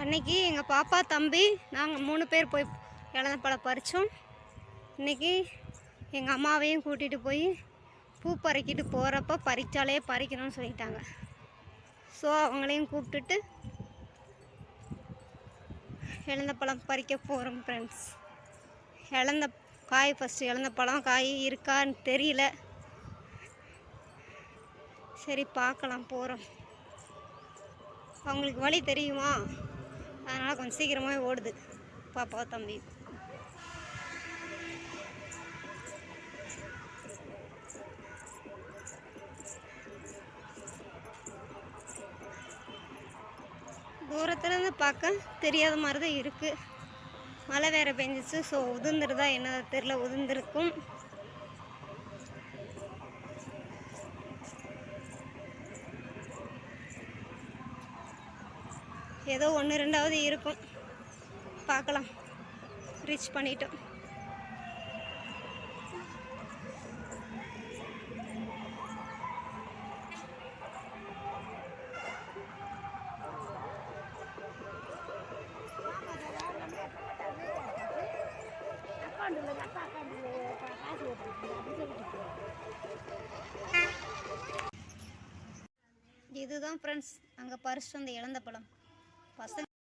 அன்னைக்கு எங்கள் பாப்பா தம்பி நாங்கள் மூணு பேர் போய் இழந்த பழம் பறித்தோம் இன்னைக்கு எங்கள் அம்மாவையும் கூட்டிகிட்டு போய் பூ பறிக்கிட்டு போகிறப்ப பறித்தாலே பறிக்கணும்னு சொல்லிட்டாங்க. ஸோ அவங்களையும் கூப்பிட்டுட்டு இழந்த பழம் பறிக்க போகிறோம் ஃப்ரெண்ட்ஸ் இழந்த காய் ஃபஸ்ட்டு இழந்த பழம் காய் இருக்கான்னு தெரியல. சரி பார்க்கலாம் போகிறோம் அவங்களுக்கு வழி தெரியுமா? அதனால் கொஞ்சம் சீக்கிரமாகவே ஓடுது. பாப்பா தம்பி. தூரத்துலேருந்து பார்க்க தெரியாத மாதிரி தான் இருக்குது மழை வேறு பெஞ்சிச்சு ஸோ உதிர்ந்துருதா என்ன தெரில உதிர்ந்துருக்கும். ஏதோ ஒன்று ரெண்டாவது இருக்கும். பார்க்கலாம். ரீச் பண்ணிட்டோம் இதுதான் ஃப்ரெண்ட்ஸ் அங்கே பரிசு வந்து இழந்த பழம். Pastel.